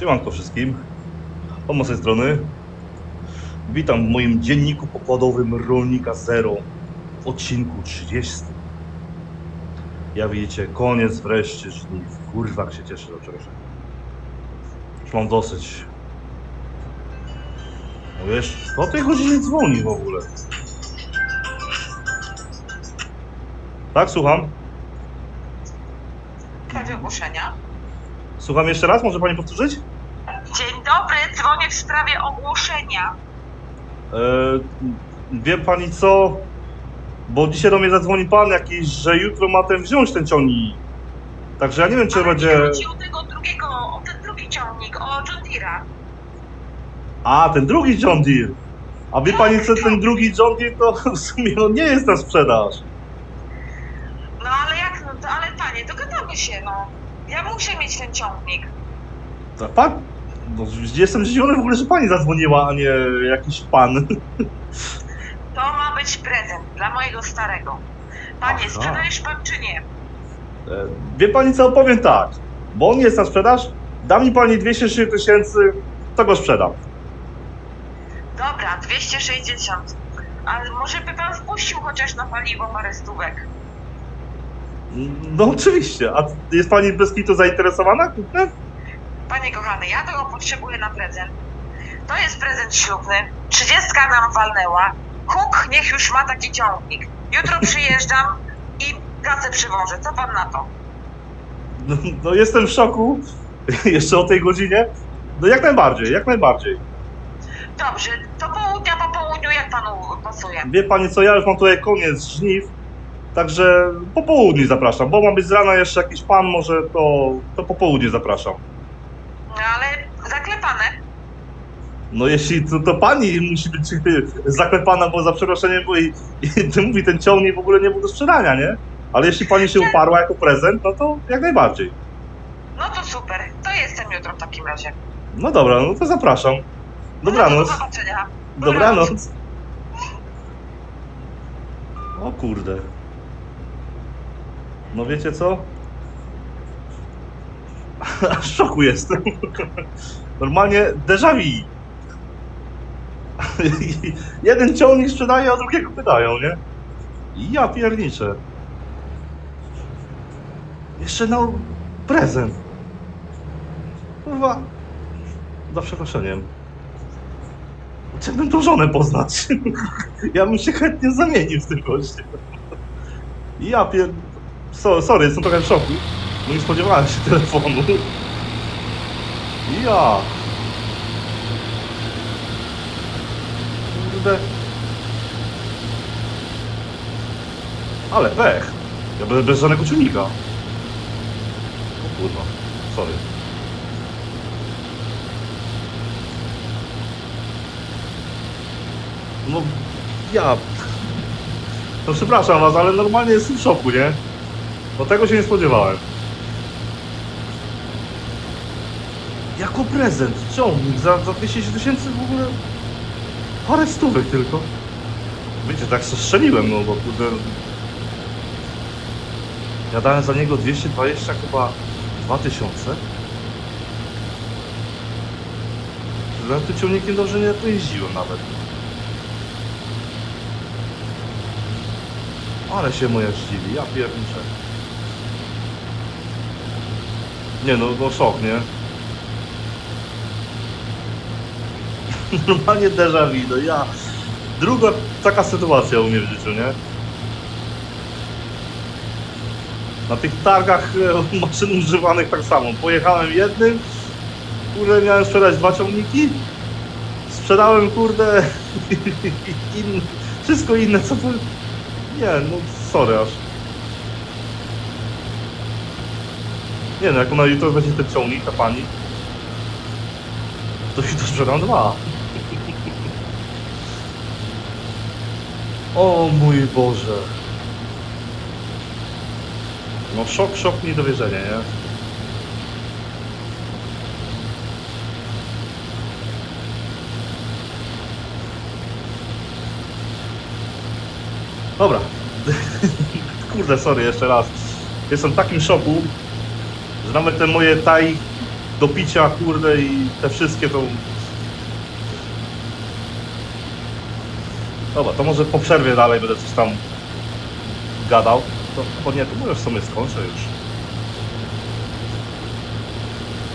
Siemanko wszystkim. Od z tej strony. Witam w moim dzienniku pokładowym Rolnika Zero w odcinku 30. Ja widzicie, koniec wreszcie żniw. Kurwa, się cieszę do czegoś. Już mam dosyć. No wiesz, o tej godzinie dzwoni w ogóle. Tak, słucham. sprawie ogłoszenia. Słucham jeszcze raz, może pani powtórzyć? Dobry, dzwonię w sprawie ogłoszenia. E, wie pani co? Bo dzisiaj do mnie zadzwoni pan jakiś, że jutro ma ten wziąć ten ciągnik. Także ja nie wiem, czy Ale będzie. nie chodzi o tego drugiego, o ten drugi ciągnik, o John Deere'a. A, ten drugi John Deere. A wie pani co, ten drugi John Deere to w sumie on nie jest na sprzedaż. No ale jak, no to, ale panie, dogadamy się, no. Ja muszę mieć ten ciągnik. A pan? No, jestem zdziwiony w ogóle, że pani zadzwoniła, a nie jakiś pan. To ma być prezent dla mojego starego. Panie, Aha. sprzedajesz pan czy nie? E, Wie pani co, powiem tak. Bo on jest na sprzedaż, da mi pani 260 tysięcy, to go sprzedam. Dobra, 260. Ale może by pan wpuścił chociaż na paliwo parę stówek? No oczywiście. A jest pani bez kitu zainteresowana? kupnem? Panie kochany, ja tego potrzebuję na prezent. To jest prezent ślubny. Trzydziestka nam walnęła. Huk niech już ma taki ciągnik. Jutro przyjeżdżam i kasę przywożę. Co pan na to? No, no jestem w szoku. Jeszcze o tej godzinie. No jak najbardziej, jak najbardziej. Dobrze, to południa po południu jak panu pasuje? Wie pani co, ja już mam tutaj koniec żniw. Także po południu zapraszam, bo ma być z rana jeszcze jakiś pan, może to, to po południu zapraszam. No zaklepane. No jeśli to, to pani musi być zaklepana, bo za przeproszeniem, bo i, i mówi ten ciągnik w ogóle nie był do sprzedania, nie? Ale jeśli pani się uparła jako prezent, no to jak najbardziej. No to super. To jestem jutro w takim razie. No dobra, no to zapraszam. No, Dobranoc. do zobaczenia. Dobranoc. O kurde. No wiecie co? Aż w szoku jestem. Normalnie déjà vu. Jeden ciągnik sprzedaje, a drugiego pytają, nie? I ja pierniczę. Jeszcze na prezent. Kurwa. Za przeproszeniem. Chciałbym tą żonę poznać. Ja bym się chętnie zamienił z tym gościem. I Ja pier... So, sorry, jestem trochę w szoku. Nie spodziewałem się telefonu. Ja. Kurde. Ale pech. Ja będę bez żadnego ciągnika. O kurwa. Sorry. No ja. No przepraszam was, ale normalnie jestem w szoku, nie? Bo tego się nie spodziewałem. Jako prezent, ciągnik za, za 200 tysięcy w ogóle parę stówek tylko. Wiecie, tak strzeliłem, no bo kurde... Ja dałem za niego 220 chyba 2000. Za tym ciągnikiem dobrze nie pojeździłem nawet. Ale się moja zdziwi, ja pierniczę. Nie no, no szok, nie? Normalnie déjà vu, no ja... Druga taka sytuacja u mnie w życiu, nie? Na tych targach e, maszyn używanych tak samo. Pojechałem jednym, kurde miałem sprzedać dwa ciągniki, sprzedałem kurde in, wszystko inne co to... Nie, no sorry aż. Nie no, jak ona jutro weźmie ten ciągnik, ta pani, to to sprzedam dwa. O mój Boże. No szok, szok, niedowierzenie, nie? Dobra. Kurde, sorry, jeszcze raz. Jestem w takim szoku, że nawet te moje taj do picia, kurde, i te wszystkie to... Dobra, to może po przerwie dalej będę coś tam gadał. To może w sumie skończę już.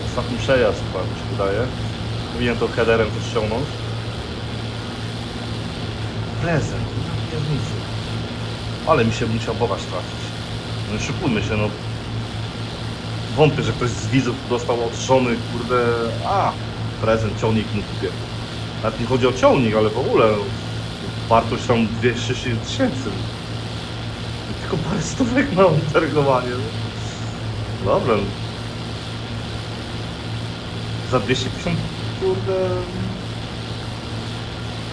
Ostatni przejazd chyba mi się wydaje. Powinien to headerem też ściągnąć. Prezent, piernicy. Ale mi się musiał bować trafić. No szykujmy się, no. Wątpię, że ktoś z widzów dostał od żony, kurde, a, prezent, ciągnik mu kupię. Nawet nie chodzi o ciągnik, ale w ogóle no, wartość tam 260 tysięcy. Tylko parę stówek na targowanie. Dobra. Za 250, kurde...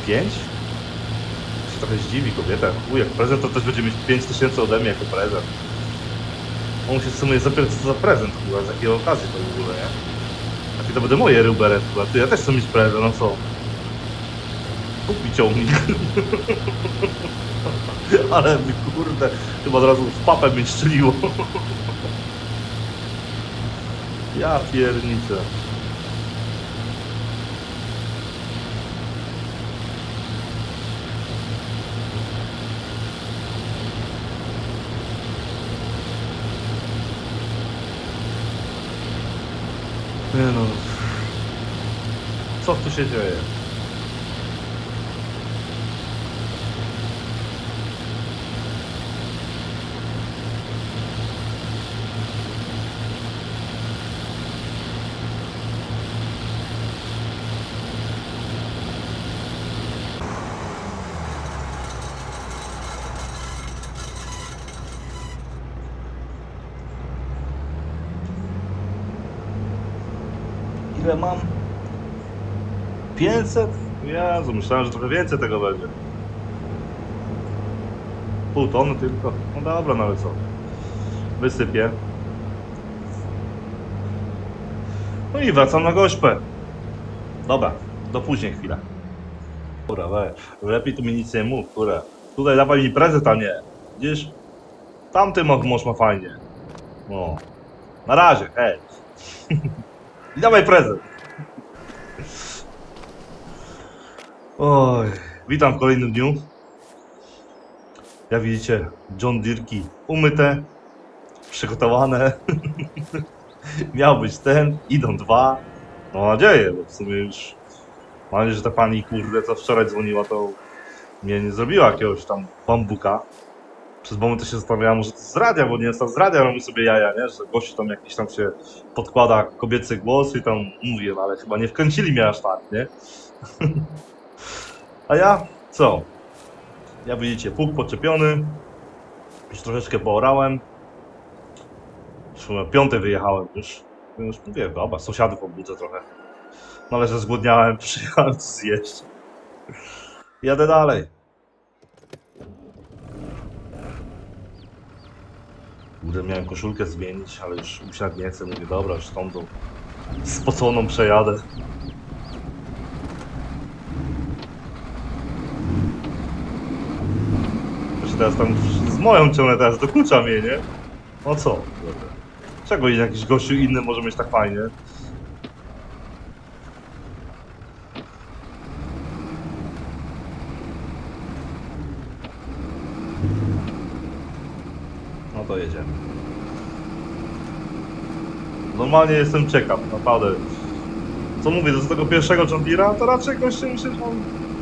5? się trochę zdziwi kobieta. Uj, jak prezent to też będzie mieć 5 tysięcy ode mnie jako prezent. On się w sumie zapytać co za prezent chyba, z jakiej okazji to w ogóle, nie? Jakie to będę moje rubery chyba. Ty, ja też chcę mieć prezent, no co? Ciągnik. Ale mi kurde, chyba od razu w papę mnie szczeliło. ja pierniczę. Nie no. Co tu się dzieje? Ile mam? 500? Jezu, myślałem, że trochę więcej tego będzie. Pół tony tylko. No dobra, no ale co? Wysypię. No i wracam na gośpę. Dobra, do później chwilę. Dobra, we, lepiej tu mi nic nie mów, kurę. Tutaj dawaj mi prezent, a nie. Widzisz? Tamty mąż ma fajnie. No. Na razie, hej. I dawaj prezent. Oj, witam w kolejnym dniu. Jak widzicie, John Deerki umyte, przygotowane. Miał być ten, idą dwa. Mam nadzieję, bo w sumie już mam nadzieję, że ta pani kurde, co wczoraj dzwoniła, to mnie nie zrobiła jakiegoś tam bambuka. Przez moment to się zastanawiałem, że to z radia, bo nie jest tam z radia, robi sobie jaja, nie? Że gościu tam jakiś tam się podkłada kobiecy głos i tam mówię, no ale chyba nie wkręcili mnie aż tak, nie? A ja co? Ja widzicie, pług podczepiony, już troszeczkę poorałem. Już o piątej wyjechałem już. Już mówię, dobra, sąsiadów obudzę trochę. No ale że zgłodniałem, przyjechałem zjeść. Jadę dalej. Kurde, miałem koszulkę zmienić, ale już tak nie chce. Mówię, dobra, już tą tą spoconą przejadę. Się teraz tam z moją ciągnę teraz, dokuczam mnie, nie? No co? Kurde. Czego jakiś gościu inny może mieć tak fajnie? No to jedziemy. Normalnie jestem ciekaw, naprawdę. Co mówię, do tego pierwszego Deere'a, to raczej gościu mi się tam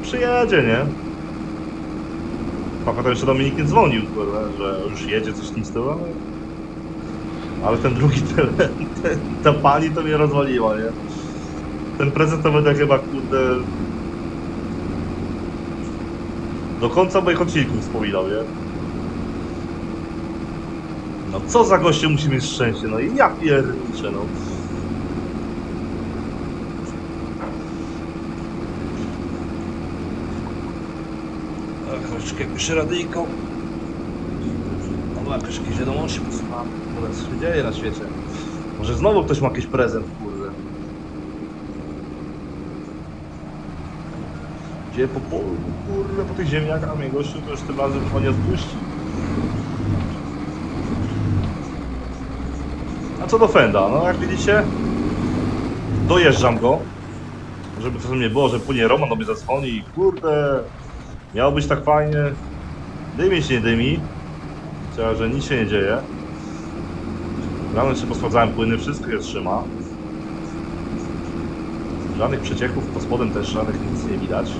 przyjedzie, nie? Papa to jeszcze Dominik nie dzwonił, że już jedzie coś w tym ale... Ale ten drugi, ten, ta pani to mnie rozwaliła, nie? Ten prezent to będę chyba, kurde... Do końca moich odcinków wspominał, nie? No co za goście musi mieć szczęście, no i ja pierniczę, no. Troszeczkę jakbyś radyjką. No jakoś jakieś wiadomości posłucham. Co się dzieje na świecie? Może znowu ktoś ma jakiś prezent, kurde. Gdzie po polu, kurde, po tych ziemniakach mnie gościu to już tym razem chyba nie odpuści. A co do Fenda, no jak widzicie, dojeżdżam go, żeby to nie było, że płynie Roman do mnie zadzwoni i kurde, miało być tak fajnie, dymi się nie dymi, Chciała, że nic się nie dzieje. Rano jeszcze posprawdzałem płyny, wszystko je trzyma. Żadnych przecieków, pod spodem też żadnych nic nie widać.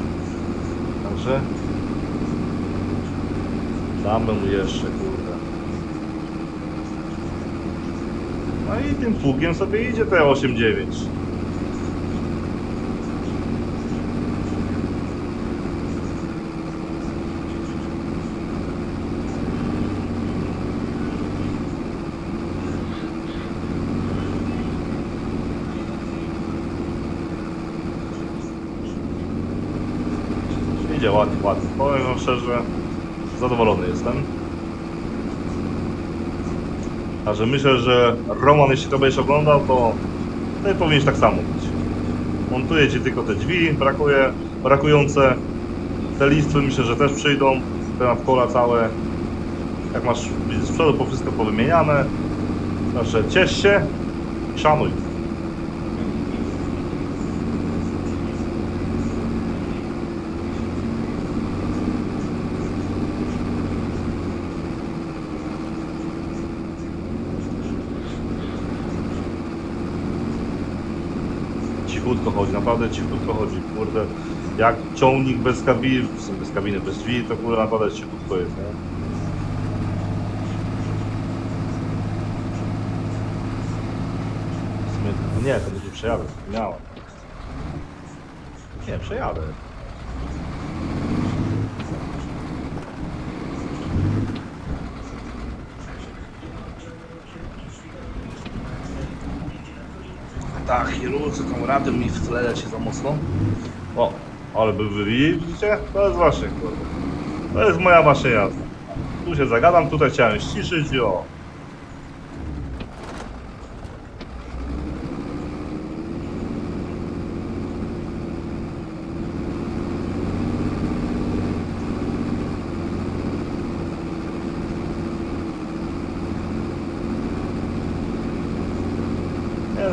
Także damy mu jeszcze, kurde. No i tym pługiem sobie idzie te 8-9. Idzie ładnie, ładnie. Powiem wam szczerze, zadowolony jestem. A że myślę, że Roman, jeśli to będziesz oglądał, to ty powinieneś tak samo być. Montuję ci tylko te drzwi, brakuje, brakujące. Te listwy myślę, że też przyjdą. Te nadkola całe. Jak masz z przodu po wszystko powymieniane. Także ciesz się i szanuj. Cichutko chodzi, naprawdę cichutko chodzi, kurde. Jak ciągnik bez kabiny, bez kabiny, bez drzwi, to kurde naprawdę cichutko jest, nie? No nie, to będzie przejadę, miałem. Nie, przejadę. Tak, chirurcy tą radę mi w tle leci za mocno. O, ale by wy widzicie? To jest wasze, kurde. To jest moja wasza jazda. Tu się zagadam, tutaj chciałem ściszyć i o.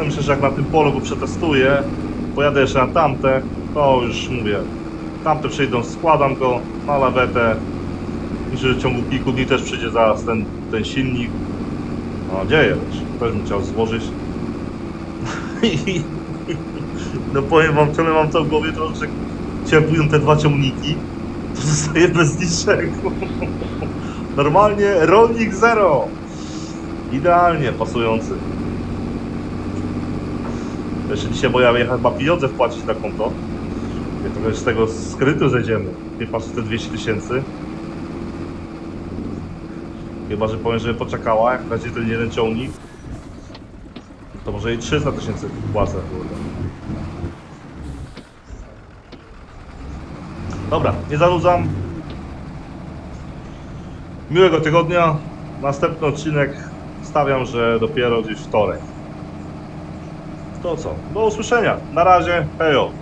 No, myślę, że jak na tym polu go przetestuję, pojadę jeszcze na tamte, to już mówię, tamte przyjdą, składam go na lawetę. Myślę, że w ciągu kilku dni też przyjdzie zaraz ten, ten silnik. Mam nadzieję, też, bym chciał złożyć. No powiem wam, ciągle mam to w głowie, to że ciepłują te dwa ciągniki, to zostaje bez niczego. Normalnie rolnik zero. Idealnie pasujący. Jeszcze dzisiaj, bo ja jechałem chyba pieniądze wpłacić na konto. Ja trochę z tego skrytu zejdziemy. Nie patrzę te 200 tysięcy. Chyba, że powiem, że poczekała, jak będzie ten jeden ciągnik. To może i 300 tysięcy kurde. Dobra, nie zanudzam. Miłego tygodnia. Następny odcinek stawiam, że dopiero gdzieś wtorek. To co? Do usłyszenia. Na razie. Hejo.